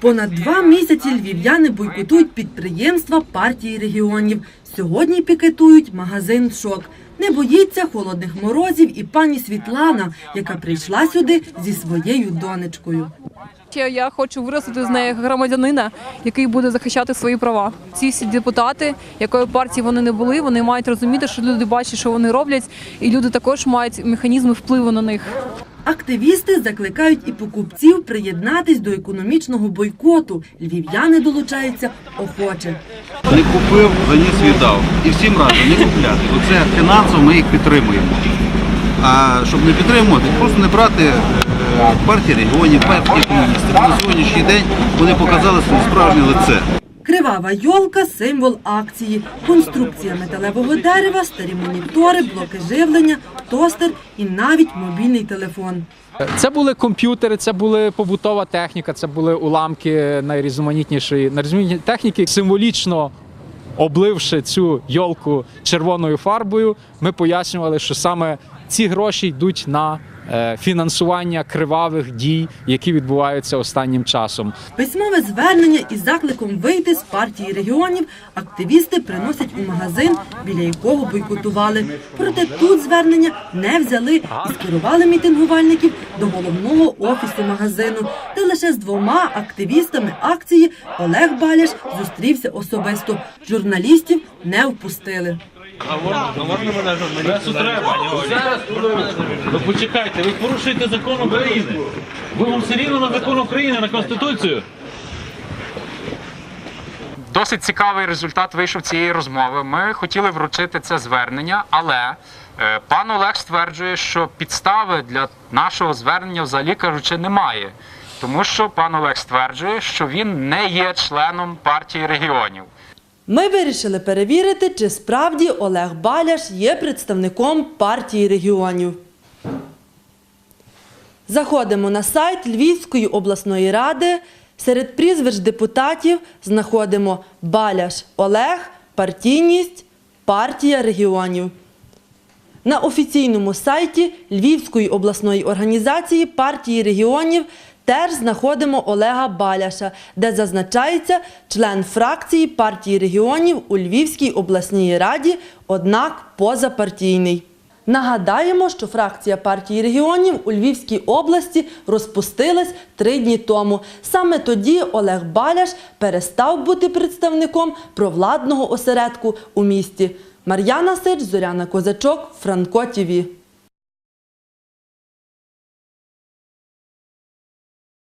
Понад два місяці львів'яни бойкотують підприємства партії регіонів. Сьогодні пікетують магазин «Шок». Не боїться холодних морозів і пані Світлана, яка прийшла сюди зі своєю донечкою. Я, хочу виростити з неї громадянина, який буде захищати свої права. Ці всі депутати, якої партії вони не були, вони мають розуміти, що люди бачать, що вони роблять, і люди також мають механізми впливу на них. Активісти закликають і покупців приєднатись до економічного бойкоту. Львів'яни долучаються охоче. Не купив, заніс віддав. І всім разом не купляти. Оце фінансово ми їх підтримуємо. А щоб не підтримувати, просто не брати е, партії регіонів, партії комуністів. На сьогоднішній день вони показали своє справжнє лице. Кривава йолка символ акції, конструкція металевого дерева, старі монітори, блоки живлення, тостер і навіть мобільний телефон. Це були комп'ютери, це була побутова техніка, це були уламки найрізноманітнішої найрізноманітнішої техніки. Символічно обливши цю йолку червоною фарбою, ми пояснювали, що саме ці гроші йдуть на фінансування кривавих дій, які відбуваються останнім часом. Письмове звернення із закликом вийти з партії регіонів активісти приносять у магазин, біля якого бойкотували. Проте тут звернення не взяли і скерували мітингувальників до головного офісу магазину, де лише з двома активістами акції Олег Баляш зустрівся особисто. Журналістів не впустили. Пресу треба. Ви почекайте, ви порушуєте закон України. Ви вам все рівно на закон України, на Конституцію. Досить цікавий результат вийшов цієї розмови. Ми хотіли вручити це звернення, але е, пан Олег стверджує, що підстави для нашого звернення взагалі кажучи немає. Тому що пан Олег стверджує, що він не є членом партії регіонів. Ми вирішили перевірити, чи справді Олег Баляш є представником партії регіонів. Заходимо на сайт Львівської обласної ради. Серед прізвищ депутатів знаходимо Баляш Олег, партійність, партія регіонів. На офіційному сайті Львівської обласної організації партії регіонів теж знаходимо Олега Баляша, де зазначається член фракції партії регіонів у Львівській обласній раді, однак позапартійний. Нагадаємо, що фракція партії регіонів у Львівській області розпустилась три дні тому. Саме тоді Олег Баляш перестав бути представником провладного осередку у місті. Мар'яна Сич, Зоряна Козачок, Франко ТІВІ.